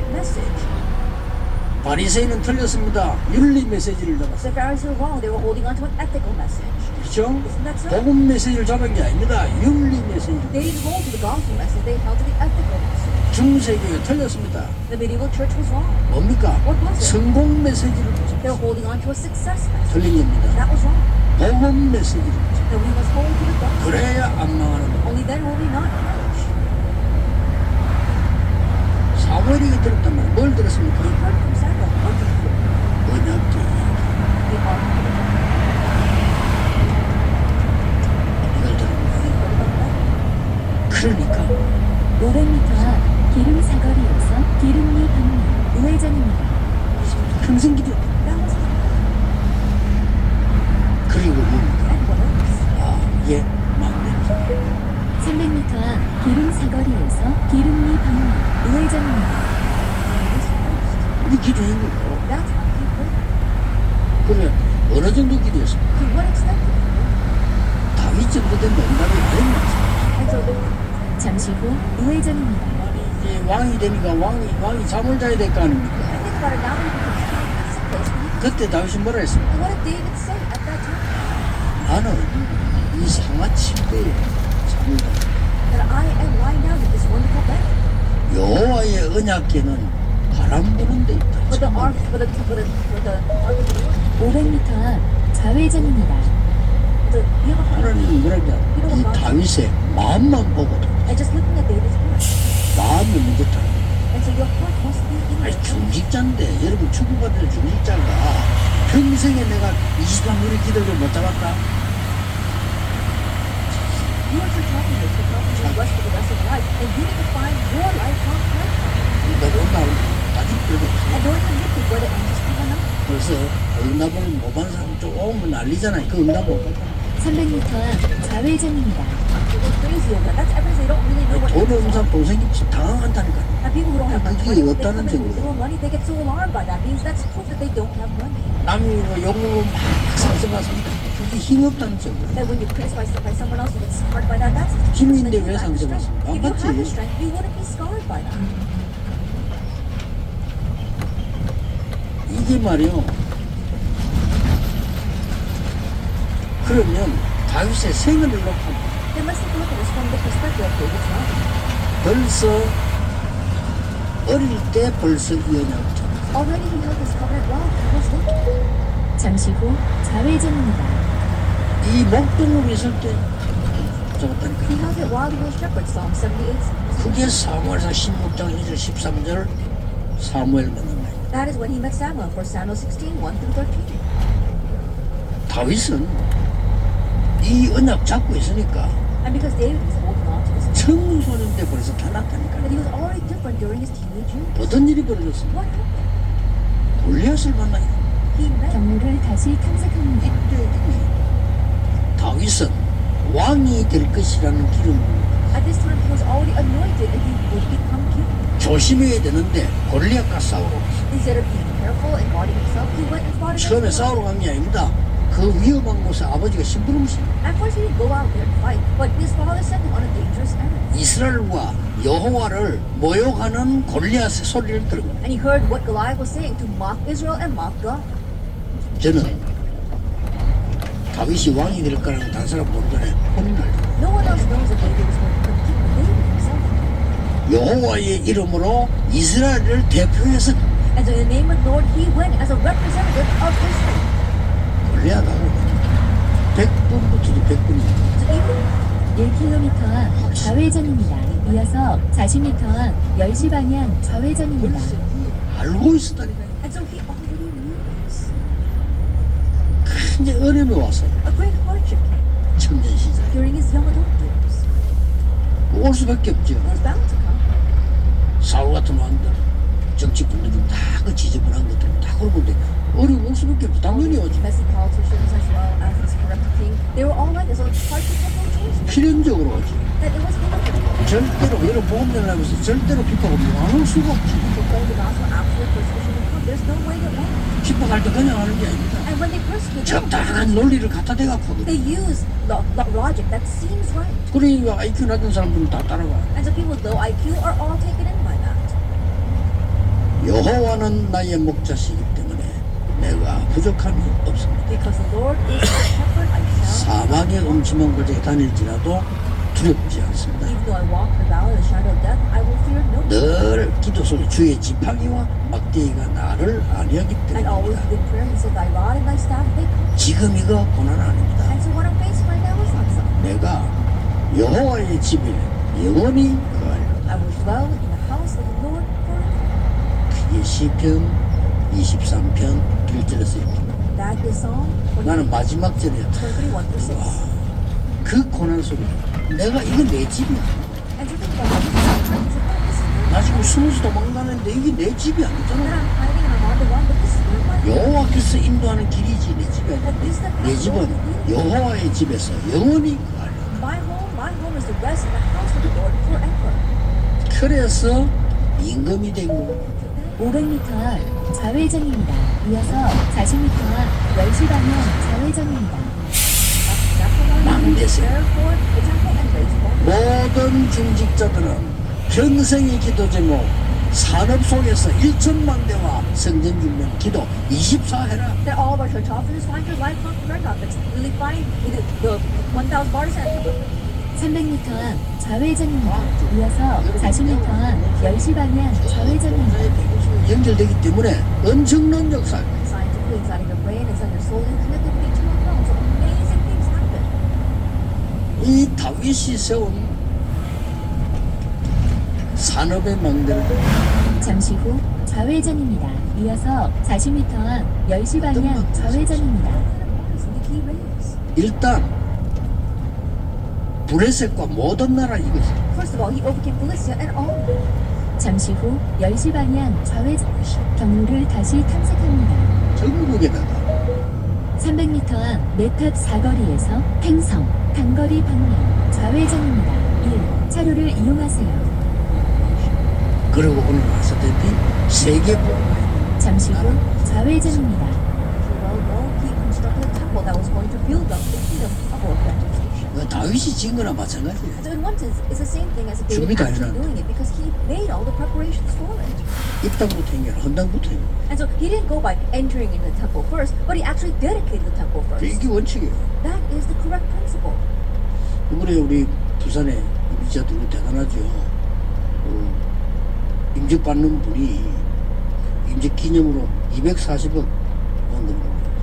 message. 바리새인은 틀렸습니다. 윤리 메시지를 잡았어요. The Pharisees were wrong. They were holding on to an ethical message. 그렇죠? 복음 메시지를 잡은 게 아닙니다. 윤리 메시지. They didn't hold to the gospel message. They held to the ethical message. 중세교회 틀렸습니다. The medieval church was wrong. 뭡니까? What was it? 성공 메시지를 They were 잡았어요. holding on to a success message. 틀린 겁니다. That was wrong. 복음 메시지를 잡았어요. That we must hold to the gospel. 그래야 안 망하는 거예요. Only then will we not 사무엘이 들었단 말이에요. 뭘 들었습니까? Of the covenant. 이걸 about that. 그러니까 500m 앞 기름 기름리 방면 우회전입니다. 평생 기도. That was it. 그리고 뭡니까? And what else? 아, 이게 막내입니다. 300m 앞 기름 사거리에서 기름리 방면 우회전입니다. This first. 우리 기도인 거예요. That's how he prayed. 그러면 어느 정도 기도했습니까? To what extent did he pray? 다윗 정도 된 농담이 아닙니다. And so the 후 우회전입니다. 아니 이제 왕이 되니까 왕이 왕이 잠을 자야 될 거 아닙니까? 그때 다윗이 뭐라 time? 나는 이 상하 침대에 잠을 자. 여호와의 언약궤는 바람 부는 데 있다. But the ark, but the, but the, but the ark of the Lord, 500m 앞 좌회전입니다. 하나님이 뭐랄까 이 다윗의 마음만 보거든. And just looking at David's heart. 마음이 먼저 다. And so your heart must be in 아니 the. 중직자인데 여러분 축구받을 중직자가 평생에 내가 23일의 기도를 못 잡았다. You are for talking this, for talking this rest for the rest of your life. And you need to find your lifelong prayer. 내가 온다고 아직 그래도 And don't even look at where the answers come up. 벌써 응답을 못한 사람 조금 난리잖아요. 그 응답 못 받아. 300m 앞 좌회전입니다. People go crazy over that. That's evidence they don't really know what 돈 it 없는 is. 사람 돈 생기면 당황한다니까. 아, 그게 없다는 증거예요. money. 남이 뭐 욕먹으면 막 상승하습니다. 그게 힘없다는 증거. That's proof 힘인데 that you 왜 scarred by that. 이게 말이요. 그러면 다윗의 생을 놓고. 벌써 어릴 때 벌써 little. 잠시 후 좌회전입니다. 이 목동으로 있을 때 He 잡았다니까. held it while he was shepherd. Psalm 78 says. 그게 사무엘상 16장 1절 13절 사무엘 만난 거예요. That is when he met Samuel, for Samuel 16, 1 through 13. 다윗은 이 언약 잡고 있으니까 And because David was holding on to this, 청소년 때 벌써 달랐다니까. he was already different during his teenage years. 어떤 일이 벌어졌습니까? What happened? 골리앗을 만나요. He met 경로를 다시 탐색합니다. 이때 다윗은 왕이 될 것이라는 기름 At this time, he was already anointed and he would become king. 조심해야 되는데 골리앗과 싸우러 갔어요. Instead of being careful and guarding himself, he went and fought 처음에 against 싸우러 간게 아닙니다. 그 위험한 곳에 아버지가 심부름했어요. At first, he didn't go out there to fight, but his father sent him on a dangerous errand. 이스라엘과 여호와를 모욕하는 골리앗의 소리를 들은 거예요. And he heard what Goliath was saying to mock Israel and mock God. 저는 다윗이 왕이 될 거라는 다른 사람 모르잖아요. 혼날. No one else knows that David was going to become king. 여호와의 이름으로 이스라엘을 대표해서 And so in the name of the Lord, he went as a representative of Israel. 골리앗하고 100분부터도 100분이 So even 1km 앞 좌회전입니다. 이어서 40m 앞 10시 방향 좌회전입니다. 알고 this. 큰 어려움이 와서 청년 시절. 올 수밖에 없죠. 사울 같은 왕들, 정치분들은 다그 지저분한 것들 다 그러고 있는데 어려움 올 수밖에 없죠. 당연히 오지. 필연적으로 오지. 절대로 여러분 보험 전하면서 절대로 핍박을 안할 수가 없지. 핍박할 때 그냥 하는 게 아닙니다. They, 적당한 논리를 갖다 대갖고 they use lo- lo- logic that seems right. 그러니까 IQ 낮은 사람들은 다 따라가. And so people with low IQ are all taken in by that. 여호와는 나의 목자시기 때문에 내가 부족함이 없습니다. Because the Lord is my shepherd, I shall. 사막의 음침한 곳에 다닐지라도 두렵지 않습니다. Even though I walk in the valley of the shadow of death, I will fear no evil. 늘 기도 속에 주의 지팡이와 막대기가 나를 안위하기 때문입니다. with prayer, he said, Thy rod and thy staff, they comfort. 지금 이거 고난 아닙니다. And so what I'm facing right now is not so. 내가 여호와의 집에 영원히 거하리라. I will dwell in the house of the Lord forever. 그게 시편 23편 1절에서 입니다. That is Psalm 23, 나는 마지막 절에 23 1 through 6. 그 고난 속에 내가 이거 내 집이야. And so think about it. This is not 나 지금 숨어서 도망가는데 이게 내 집이 that 아니잖아. I'm hiding and I'm on the run, but this is not my 여호와께서 인도하는 길이지 내 집이 아니야. this 내 집은. 여호와의 집에서 영원히 거하리라. My home, my home is the rest in the house of the Lord forever. 그래서 임금이 된 거. 500m 앞 좌회전입니다. 이어서 40m 앞 10시 방향 좌회전입니다. more. 모든 중직자들은 평생의 기도 제목 산업 속에서 1천만 대와 성전 중명 기도 24해라 That all of our church officers find your lifelong prayer topics. Really find the, the 1,000 bars and 300m 앞 좌회전입니다. 이어서 40m 앞 10시 방향 좌회전입니다. 연결되기 때문에 엄청난 역사. 이 다윗이 세운 산업의 망대를 잠시 후 좌회전입니다. 이어서 40m 앞 10시 방향 좌회전입니다. 일단 브레셋과 모든 나라 이것이 잠시 후 10시 방향 좌회전 경로를 다시 탐색합니다. 전국에다가 300m 앞 메탑 사거리에서 행성 단거리 방면 좌회전입니다. 1. 차로를 이용하세요. 그리고 오늘 아시다시피 세계 보고에 잠시 후 좌회전입니다. As you well know, he constructed a temple that was going to build up the kingdom of organization. 그 다윗이 지은 거나 마찬가지예요 So in one sense, it's the same thing as David 준비가 actually 해놨네. doing it because he made all the preparations for it. 입당부터 행해 헌당부터 행해 And so he didn't go by entering into the temple first, but he actually dedicated the temple first. 이게 원칙이에요 That is the correct principle. 이번에 우리 부산에 임직자들 대단하죠. 어, 임직 받는 분이 임직 기념으로 240억 원금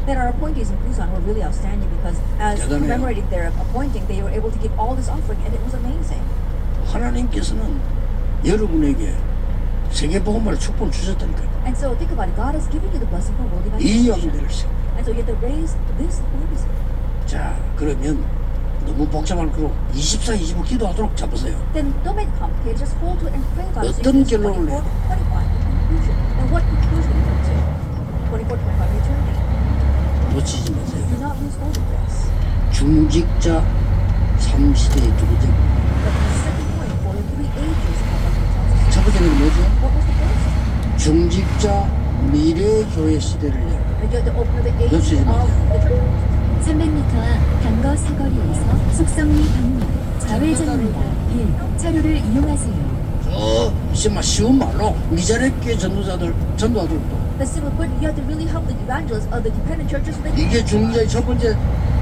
That our appointees in Busan were really outstanding because as 대단해요. commemorating their appointing, they were able to give all this offering and it was amazing. 하나님께서는 여러분에게 세계복음을 축복을 주셨다니까요. And so think about it, God has given you the blessing for world 이 evangelization. 영대를 세워. And so you have to raise this holism. 자, 그러면 너무 복잡할 거로 24, 25 기도하도록 잡으세요. Then don't make it complicated, just hold to it and pray about it. 어떤 결론을 24, 25, the conclusion. And what conclusion you come to? 24, 25, eternity. 놓치지 마세요. 중직자 3시대의 두 번째. The second point for the three ages of our church. 첫 번째는 뭐죠? 중직자 미래 교회 시대를 놓치지 마세요. the church. 300m 앞 단거 사거리에서 속성리 방면 좌회전입니다. 1. 차로를 이용하세요. 저 정말 쉬운 말로 미자립교회 전도자들 전도하들도 The simple, but you have to really help the evangelists of the dependent churches so they can 이게 중직자의 첫 번째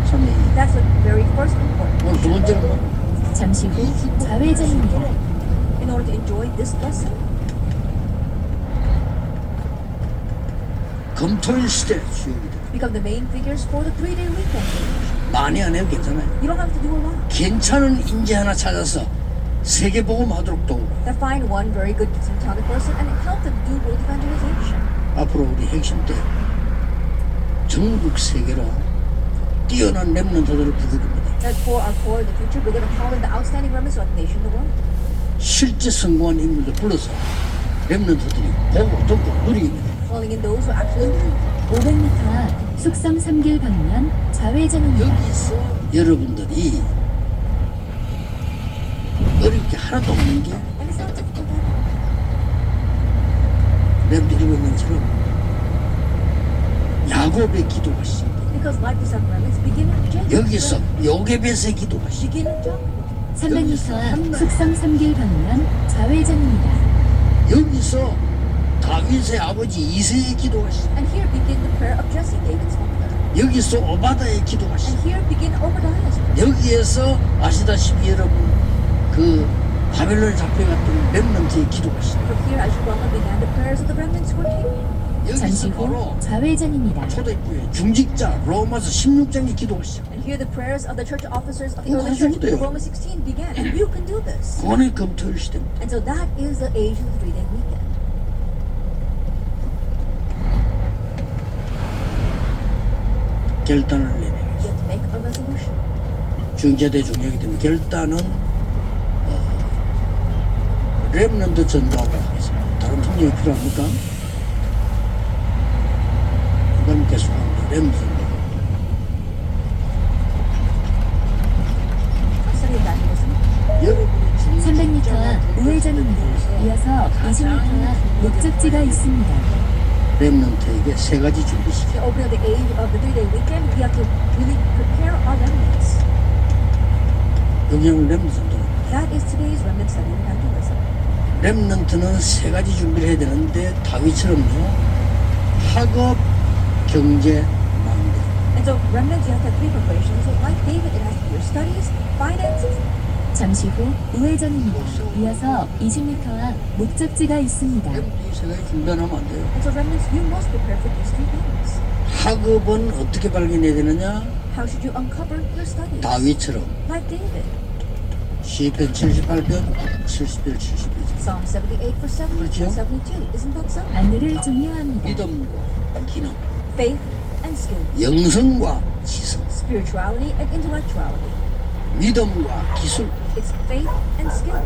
사명이 That's the very first important. 오늘 두 번째는 뭐? 잠시 후 좌회전입니다. In order to enjoy this blessing, 금토일 시대 주역이 돼 become the main figures for the three-day weekend. 많이 안 해도 괜찮아요 You don't have to do a lot. 괜찮은 인재 하나 찾아서 세계복음 하도록 도우라 Then find one very good talented person and help them do world evangelization. 앞으로 우리 핵심 때 전국 세계로 뛰어난 랩런트들을 부르입니다 That for our core in the future, we're going to call in the outstanding remnants of the nation, the world. 실제 성공한 인물들 불러서 랩런트들이 보고 듣고 누리입니다 Calling in those who actually do. 500m 앞 숙성 3길 방면 좌회전입니다. 여기서 여러분들이 어렵게 하나도 없는 게 at all. 랩 읽으면처럼 야곱의 Jacob. 여기서 요게벳의 기도가 시작 Begin with Jacob. 300m 앞 숙성 3길 방면 좌회전입니다. 여기서 다윗 다윗의 아버지 이세의 father. 여기서 오바다의 prayer. 여기에서 아시다시피 여러분 그 바벨론에 잡혀갔던 렘넌트의 기도가 시작. From here, as you well know, began the prayers of the remnants who were taken. 잠시 후 좌회전입니다. 초대교회 중직자 로마서 16장의 기도가 시작. And here the prayers of the church officers of the 그거 early 하셔도 church 돼요. in Romans 16 began. And you can do this. 그거는 금토일 시대입니다. And so that is the age of the three-day weekend. 결단을 내려. You have to make a resolution. 중재대 중요하기 때문에 결단은 어, 렘넌트 전도하고. 다른 통역이 필요합니까? 그럼 계속합니다. 렘넌트 전도. Study evangelism. 여러분이 300m 우회전입니다. 이어서 20m 목적지가 있습니다. 렘넌트에게 세 가지 준비시켜. To open up the age of the three-day weekend, we have to really prepare our remnants. 여기는 렘넌트 전도. That is today's remnant study 렘넌트는 세 가지 준비를 해야 되는데 다윗처럼요. 학업, 경제, 망대. And so remnants, you have to have three preparations. So like David, it has to be your studies, finances, 잠시 후 우회전입니다. 이어서 20m 목적지가 있습니다. 이세 가지 준비하면 안 돼요. and so remnants, you must prepare for these three things. 학업은 어떻게 발견해야 되느냐? How should you uncover your studies? 다윗처럼 Like David. 시편 78편 71, 72 Psalm 78 for 70 그렇죠. and 72. Isn't that so? 안내를 종료합니다. 믿음과 기능 Faith and skill. 영성과 지성 Spirituality and intellectuality. 믿음과 기술 It's faith and skill.